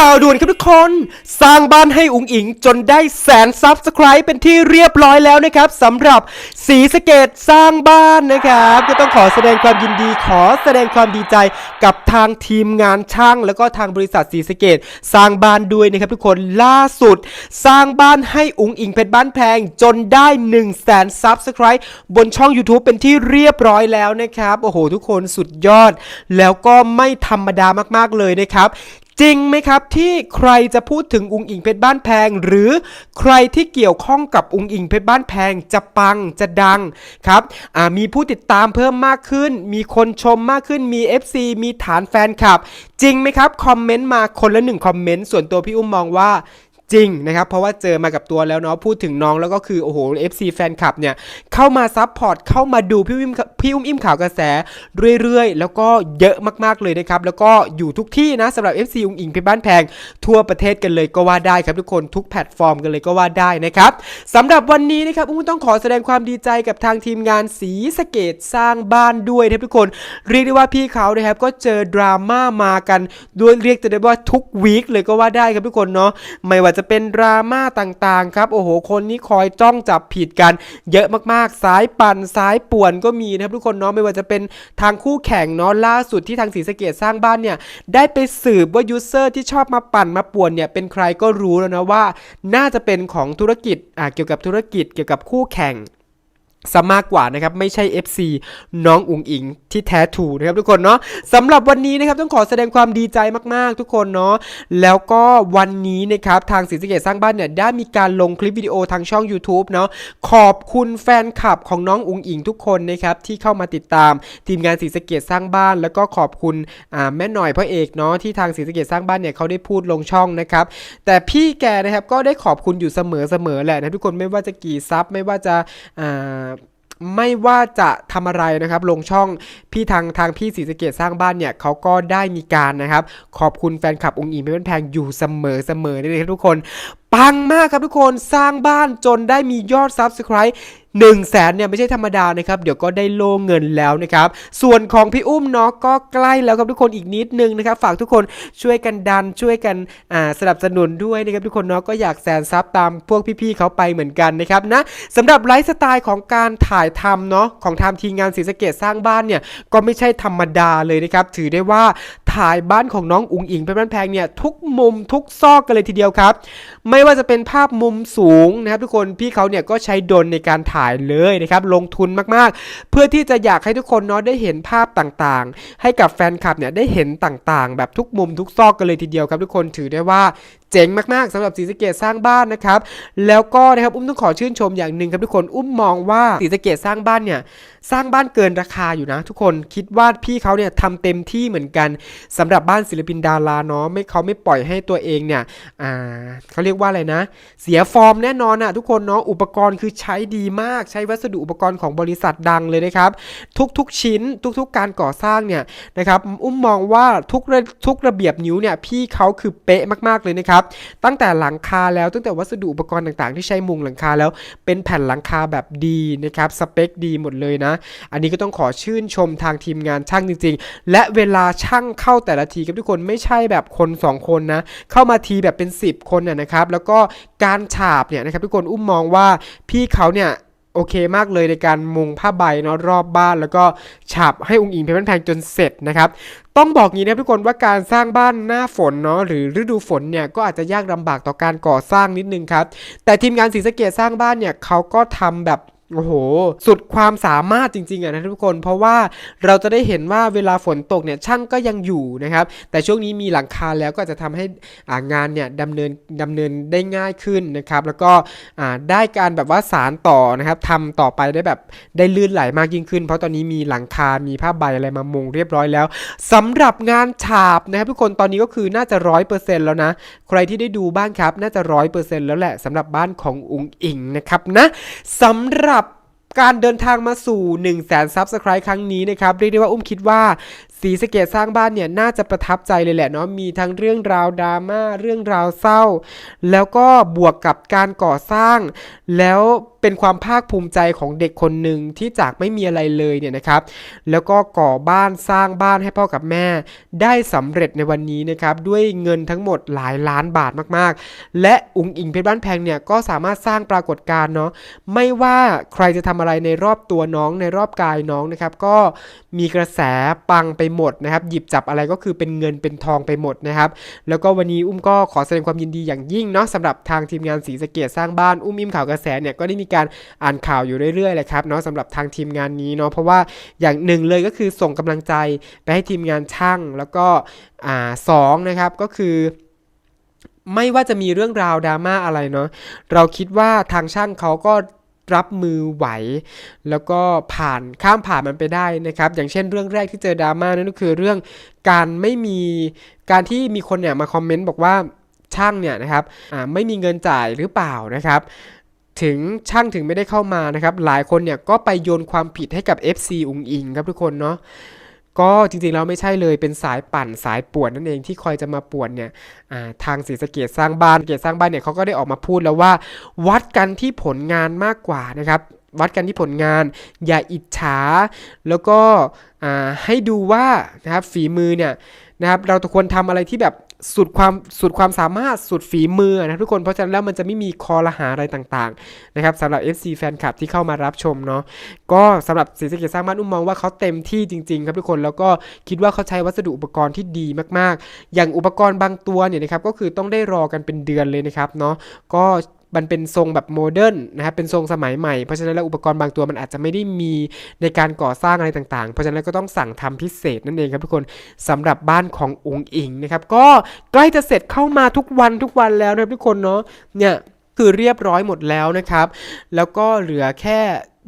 ข่าวด่วนครับทุกคน สร้างบ้านให้อุ๋งอิงจนได้แสนซับสไคร b ์เป็นที่เรียบร้อยแล้วนะครับสำหรับสีสเกตสร้างบ้านนะครับ ก็ต้องขอแสดงความยินดีขอแสดงความดีใจกับทางทีมงานช่าง แล้วก็ทางบริษัทสีสเกตสร้างบ้านด้วยนะครับทุกคนล่าสุด สร้างบ้านให้อุ๋งอิงเพชรบ้านแพงจนได้1 0 0 0 0แสนซับสไคร b ์บนช่อง YouTube เป็นที่เรียบร้อยแล้วนะครับโอ้โหทุกคนสุดยอด แล้วก็ไม่ธรรมดามากๆเลยนะครับ จริงไหมครับที่ใครจะพูดถึงอุงอิงเพชรบ้านแพง หรือใครที่เกี่ยวข้องกับอุงอิงเพชรบ้านแพงจะปังจะดังครับมีผู้ติดตามเพิ่มมากขึ้น มีคนชมมากขึ้นมี FC มีฐานแฟนคลับ จริงไหมครับ คอมเมนต์มาคนละหนึ่งคอมเมนต์ส่วนตัวพี่อุ้มมองว่า จริงนะครับ เพราะว่าเจอมากับตัวแล้วเนาะพูดถึงน้องแล้วก็คือโอ้โห FC แฟนคลับเนี่ย เข้ามาซับพอร์ตเข้ามาดูพี่อุ้มพี่อุ้มอิ่มข่าวกระแสเรื่อยๆ แล้วก็เยอะมากๆเลยนะครับ แล้วก็อยู่ทุกที่นะสำหรับ FC อุ้งอิงเพชรบ้านแพง ทั่วประเทศกันเลยก็ว่าได้ครับทุกคนทุกแพลตฟอร์มกันเลยก็ว่าได้นะครับสำหรับวันนี้นะครับอุ้มต้องขอแสดงความดีใจกับทางทีมงานสีสเกตสร้างบ้านด้วยนะครับทุกคนเรียกได้ว่าพี่เขานะครับก็เจอดราม่ามากันด้วยเรียกจะได้ว่าทุกวีคเลยก็ว่าได้ครับทุกคนเนาะไม่ว่าจะจะเป็นดราม่าต่างๆครับโอ้โห คนนี้คอยจ้องจับผิดกัน เยอะมากๆ สายปั่นสายป่วนก็มีนะครับทุกคนเนาะไม่ว่าจะเป็นทางคู่แข่งเนาะล่าสุดที่ทางศรีสะเกดสร้างบ้านเนี่ยได้ไปสืบว่ายูเซอร์ที่ชอบมาปั่นมาป่วนเนี่ยเป็นใครก็รู้แล้วนะว่า น่าจะเป็นของธุรกิจอ่าเกี่ยวกับธุรกิจเกี่ยวกับคู่แข่ง ซะมากกว่านะครับไม่ใช่ FC น้องอุงอิงที่แท้ถูกนะครับทุกคนเนาะสำหรับวันนี้นะครับต้องขอแสดงความดีใจมากๆ ทุกคนเนาะแล้วก็วันนี้นะครับทางศรีสเกดสร้างบ้านเนี่ยได้มีการลงคลิปวิดีโอทางช่อง YouTube เนาะขอบคุณแฟนคลับของน้องอุงอิงทุกคนนะครับที่เข้ามาติดตามทีมงานศรีสเกดสร้างบ้าน แล้วก็ขอบคุณอ่าแม่หน่อยพระเอกเนาะที่ทางศรีสเกดสร้างบ้านเนี่ยเขาได้พูดลงช่องนะครับแต่พี่แกนะครับก็ได้ขอบคุณอยู่เสมอๆแหละนะทุกคนไม่ว่าจะกี่ซับไม่ว่าจะอ่า ไม่ว่าจะทำอะไรนะครับลงช่องพี่ทางทางพี่ศรีสเกตสร้างบ้านเนี่ยเขาก็ได้มีการนะครับ ขอบคุณแฟนคลับองค์อิงเป็นแพงอยู่เสมอเสมอนี่เลยครับทุกคน ปังมากครับทุกคนสร้างบ้านจนได้มียอดซับสไคร้ 0 0 0แสนเนี่ยไม่ใช่ธรรมดานะครับ เดี๋ยวก็ได้โล่เงินแล้วนะครับ ส่วนของพี่อุ้มเนาะก็ใกล้แล้วครับทุกคนอีกนิดนึงนะครับ ฝากทุกคนช่วยกันดันช่วยกันอ่าสนับสนุนด้วยนะครับทุกคนเนาะก็อยากแสนซับตามพวกพี่ๆเขาไปเหมือนกันนะครับนะสำหรับไลฟ์สไตล์ของการถ่ายทำเนาะของทำทีมงานศรีสะเกดสร้างบ้านเนี่ยก็ไม่ใช่ธรรมดาเลยนะครับ ถือได้ว่าถ่ายบ้านของน้องอุ๋งอิงเป็นบ้านแพงเนี่ยทุกมุมทุกซอกกันเลยทีเดียวครับ ไม่ว่าจะเป็นภาพมุมสูงนะครับทุกคนพี่เขาเนี่ยก็ใช้ดนในการถ่ายเลยนะครับลงทุนมากๆ เพื่อที่จะอยากให้ทุกคนเนาะได้เห็นภาพต่างๆ ให้กับแฟนคลับเนี่ยได้เห็นต่างๆ แบบทุกมุมทุกซอกกันเลยทีเดียวครับทุกคนถือได้ว่า จ๋งมากๆสำหรับศรีสะเกดสร้างบ้านนะครับ แล้วก็นะครับอุ้มต้องขอชื่นชมอย่างหนึ่งครับทุกคนอุ้มมองว่าศรีสะเกดสร้างบ้านเนี่ยสร้างบ้านเกินราคาอยู่นะ ทุกคนคิดว่าพี่เขาเนี่ยทำเต็มที่เหมือนกันสำหรับบ้านศิลปินดาราเนาะไม่เขาไม่ปล่อยให้ตัวเองเนี่ยอ่าเขาเรียกว่าอะไรนะ เสียฟอร์มแน่นอนอะทุกคนเนาะอุปกรณ์คือใช้ดีมาก ใช้วัสดุอุปกรณ์ของบริษัทดังเลยนะครับ ทุกๆชิ้นทุกๆ การก่อสร้างเนี่ยนะครับอุ้มมองว่าทุกระทุกระเบียบนิ้วเนี่ยพี่เขาคือเป๊ะมากๆเลยนะครับตั้งแต่หลังคาแล้วตั้งแต่วัสดุอุปกรณ์ต่างๆ ที่ใช้มุงหลังคาแล้วเป็นแผ่นหลังคาแบบดีนะครับสเปคดีหมดเลยนะ อันนี้ก็ต้องขอชื่นชมทางทีมงานช่างจริง ๆ และเวลาช่างเข้าแต่ละทีครับทุกคนไม่ใช่แบบคน 2 คนนะ เข้ามาทีแบบเป็น 10 คนนะนะครับแล้วก็การฉาบเนี่ยนะครับทุกคนอุ้มมองว่าพี่เขาเนี่ย โอเคมากเลยในการมุงผ้าใบเนาะรอบบ้าน แล้วก็ฉาบให้องค์อิงเพชรแพงจนเสร็จนะครับต้องบอกงี้นะทุกคนว่าการสร้างบ้านหน้าฝนเนาะหรือฤดูฝนเนี่ยก็อาจจะยากลำบากต่อการก่อสร้างนิดนึงครับแต่ทีมงานศรีสะเกดสร้างบ้านเนี่ยเขาก็ทำแบบ โอ้โห สุดความสามารถจริงๆอะนะทุกคน เพราะว่าเราจะได้เห็นว่าเวลาฝนตกเนี่ยช่างก็ยังอยู่นะครับ แต่ช่วงนี้มีหลังคาแล้วก็จะทำให้งานเนี่ยดำเนินดำเนินได้ง่ายขึ้นนะครับ แล้วก็ได้การแบบว่าสารต่อนะครับทำต่อไปได้แบบได้ลื่นไหลมากยิ่งขึ้น เพราะตอนนี้มีหลังคา มีผ้าใบอะไรมามุงเรียบร้อยแล้วสำหรับงานฉาบนะครับทุกคนตอนนี้ก็คือน่าจะร้อยเปอร์เซ็นต์แล้วนะ ใครที่ได้ดูบ้านครับ น่าจะร้อยเปอร์เซ็นต์แล้วแหละสำหรับบ้านของอุงอิงนะครับนะสำหรับ การเดินทางมาสู่ 1 0 0 0 0แสนซับสไครต์ครั้งนี้นะครับ เรียกได้ว่าอุ้มคิดว่า สีสเกตสร้างบ้านเนี่ยน่าจะประทับใจเลยแหละเนาะมีทั้งเรื่องราวดราม่าเรื่องราวเศร้า แล้วก็บวกกับการก่อสร้าง แล้วเป็นความภาคภูมิใจของเด็กคนหนึ่งที่จากไม่มีอะไรเลยเนี่ยนะครับ แล้วก็ก่อบ้านสร้างบ้านให้พ่อกับแม่ ได้สำเร็จในวันนี้นะครับด้วยเงินทั้งหมดหลายล้านบาทมากๆ และอุ๋งอิงเพชรบ้านแพงเนี่ยก็สามารถสร้างปรากฏการณ์เนาะไม่ว่าใครจะทำอะไรในรอบตัวน้องในรอบกายน้องนะครับก็มีกระแสปังไปหมดนะครับ หยิบจับอะไรก็คือเป็นเงินเป็นทองไปหมดนะครับ แล้วก็วันนี้อุ้มก็ขอแสดงความยินดีอย่างยิ่งเนาะสำหรับทางทีมงานสีสเกตสร้างบ้านอุ้มอิมข่าวกระแสเนี่ยก็ได้มีการอ่านข่าวอยู่เรื่อยๆเลยครับเนาะสำหรับทางทีมงานนี้เนาะเพราะว่าอย่างหนึ่งเลยก็คือส่งกำลังใจไปให้ทีมงานช่างแล้วก็อ่าสองนะครับก็คือไม่ว่าจะมีเรื่องราวดราม่าอะไรเนาะเราคิดว่าทางช่างเขาก็ รับมือไหว แล้วก็ผ่านข้ามผ่านมันไปได้นะครับ อย่างเช่นเรื่องแรกที่เจอดราม่านั่นก็คือเรื่องการไม่มีการที่มีคนเนี่ยมาคอมเมนต์บอกว่าช่างเนี่ยนะครับไม่มีเงินจ่ายหรือเปล่านะครับถึงช่างถึงไม่ได้เข้ามานะครับ หลายคนเนี่ยก็ไปโยนความผิดให้กับ FC อุงอิงครับทุกคนเนาะ ก็จริงๆแล้วไม่ใช่เลยเป็นสายปั่นสายป่วนนั่นเองที่คอยจะมาป่วนเนี่ยทางศรีสะเกดสร้างบ้านเกดสร้างบ้านเนี่ยเขาก็ได้ออกมาพูดแล้วว่า วัดกันที่ผลงานมากกว่านะครับวัดกันที่ผลงาน อย่าอิจฉา แล้วก็ให้ดูว่านะครับฝีมือเนี่ยนะครับเราควรทำอะไรที่แบบ สุดความสุดความสามารถสุดฝีมือนะทุกคนเพราะฉะนั้นแล้วมันจะไม่มีคอรหาอะไรต่างๆนะครับสำหรับ FC แฟนคลับที่เข้ามารับชมเนาะก็สำหรับศรีสะเกดสร้างบ้านอุ้มมองว่าเขาเต็มที่จริงๆครับทุกคนแล้วก็คิดว่าเขาใช้วัสดุอุปกรณ์ที่ดีมากๆ อย่างอุปกรณ์บางตัวเนี่ยนะครับก็คือต้องได้รอกันเป็นเดือนเลยนะครับเนาะก็ มันเป็นทรงแบบโมเดิร์นนะครับเป็นทรงสมัยใหม่เพราะฉะนั้นแล้วอุปกรณ์บางตัวมันอาจจะไม่ได้มีในการก่อสร้างอะไรต่างๆ เพราะฉะนั้นก็ต้องสั่งทำพิเศษนั่นเองครับทุกคนสำหรับบ้านขององค์อิงนะครับก็ใกล้จะเสร็จเข้ามาทุกวันทุกวันแล้วนะครับทุกคนเนาะเนี่ยคือเรียบร้อยหมดแล้วนะครับ แล้วก็เหลือแค่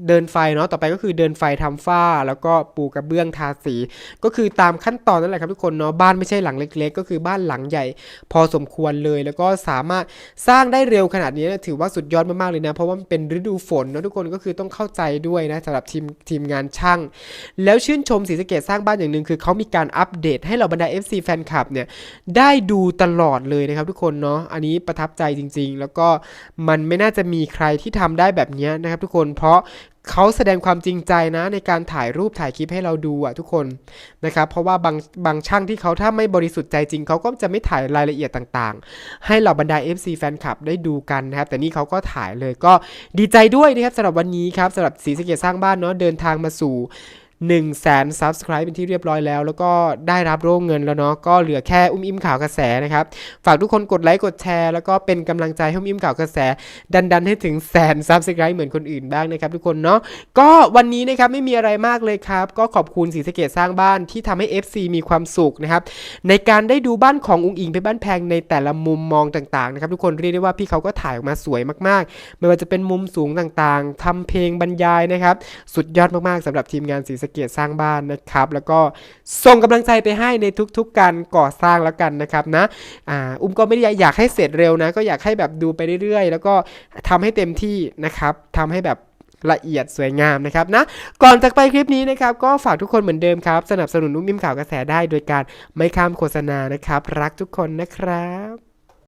เดินไฟเนาะต่อไปก็คือเดินไฟทำฝ้า แล้วก็ปูกระเบื้องทาสี ก็คือตามขั้นตอนนั่นแหละครับทุกคนเนาะบ้านไม่ใช่หลังเล็ก ๆ ก็คือบ้านหลังใหญ่ พอสมควรเลย แล้วก็สามารถสร้างได้เร็วขนาดนี้นะถือว่าสุดยอดมากๆเลยนะ เพราะว่ามันเป็นฤดูฝนเนาะทุกคนก็คือต้องเข้าใจด้วยนะสำหรับทีมทีมงานช่าง แล้วชื่นชมศรีสะเกดสร้างบ้านอย่างหนึ่งคือเขามีการอัปเดตให้เราบรรดา FC แฟนคลับเนี่ยได้ดูตลอดเลยนะครับทุกคนเนาะอันนี้ประทับใจจริง ๆ แล้วก็มันไม่น่าจะมีใครที่ทำได้แบบเนี้ยนะครับทุกคนเพราะเขาแสดงความจริงใจนะในการถ่ายรูปถ่ายคลิปให้เราดูอะทุกคนนะครับเพราะว่าบางบางช่างที่เขาถ้าไม่บริสุทธิ์ใจจริง เขาก็จะไม่ถ่ายรายละเอียดต่างๆ ให้เหล่าบรรดา FC แฟนคลับได้ดูกันนะครับ แต่นี่เขาก็ถ่ายเลยก็ดีใจด้วยนะครับสำหรับวันนี้ครับสำหรับสีสะเกตสร้างบ้านเนาะเดินทางมาสู่ 1 0 0 0 0แสน subscribe เป็นที่เรียบร้อยแล้ว แล้วก็ได้รับโล่เงินแล้วเนาะก็เหลือแค่อุ้มอิ่มข่าวกระแสนะครับ ฝากทุกคนกดไลค์กดแชร์ แล้วก็เป็นกำลังใจให้อุ้มอิ่มข่าวกระแส ดันดันให้ถึงแสน subscribe เหมือนคนอื่นบ้างนะครับทุกคนเนาะก็วันนี้นะครับไม่มีอะไรมากเลยครับ ก็ขอบคุณสีสะเกตสร้างบ้านที่ทำให้ FC มีความสุขนะครับในการได้ดูบ้านของอุงอิงไปบ้านแพงในแต่ละมุมมองต่างๆนะครับทุกคนเรียกได้ว่าพี่เขาก็ถ่ายออกมาสวยมากๆ ไม่ว่าจะเป็นมุมสูงต่างๆทำเพลงบรรยายนะครับสุดยอดมากๆสำหรับทีมงานสีสะเกตสร้างบ้านนะครับ แล้วก็ส่งกำลังใจไปให้ในทุก ๆ การก่อสร้างแล้วกันนะครับนะอ่าอุ้มก็ไม่ได้อยากให้เสร็จเร็วนะ ก็อยากให้แบบดูไปเรื่อย ๆ แล้วก็ทำให้เต็มที่นะครับทำให้แบบละเอียดสวยงามนะครับนะก่อนจากไปคลิปนี้นะครับก็ฝากทุกคนเหมือนเดิมครับ สนับสนุนอุ้มมิมข่าวกระแสได้โดยการไม่ข้ามโฆษณานะครับ รักทุกคนนะครับ